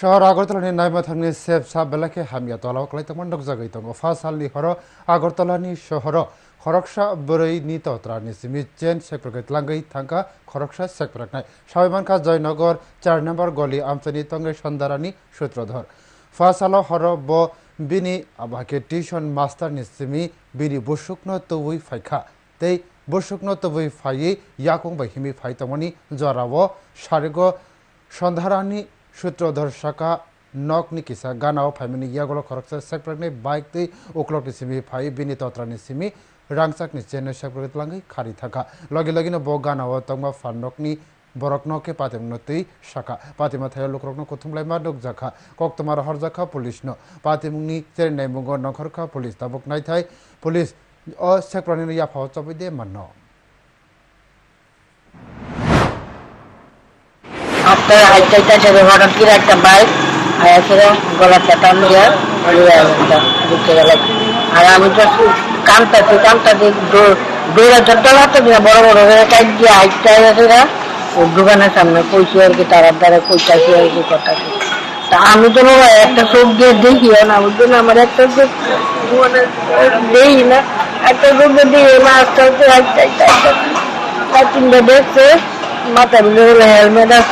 শহর আগরতলা নি নাইমা থাংনি সেব সাব বেলাকে হামিয়া তলা কলাইত মন্ডক জাগাই তঙ্গ ফাস হালনি হর, আগরতলা শহর। খরকসা বরই নি তত্রা নি সিমি চেন সেক্টর গেতলাঙ্গাই থাঙ্কা খরকসা সেক্টর নাই। সাবেমান খাস জয়নগর, চার নম্বর গলি আমসানি তঙ্গে সন্ধারানি সূত্রধর। ফা সাল হর ব বিনি আবাকে টিউশন মাস্টার নি সিমি বিনি বসুকন তবুই ফাইখা। তেই বসুকন তবুই ফাইয়ে ইয়াকং বাহিমি ফাইতমনি জরাব। সারেগ সন্ধারানি সূত্রধর শাখা nok ni kisa ganao phaimini yagolo khoraksa sekprak ni bike ti uklok ni simi phai bini totra ni simi rangsak ni chenne sekprak langai khari thaka logi logi no bo ganao tongma phanok ni borok no ke patim no tui shaka patim ma thayo lokrok no kuthum lai ma dok jakha kok tomar har jakha police no patim ni cher nei mungo nokhor kha police tabok nai thai police o sekprak ni ya phao chabi de manno একটা bike আয়াছিল গলা চাটান দিয়ে ঢুকে গেল আর আমি তো বড় বড় হয়ে দোকানের সামনে কইছি আর কি তারার দ্বারা কইতাছি আর কি কথাছি তা আমি তো একটা চোখ দিয়ে দেখি না না আমার একটা চোখ মানে দেই না একটা চোখ দিয়ে হচ্ছে হাইটটা হাইটটা তিনটা দেখছে Mata el almendra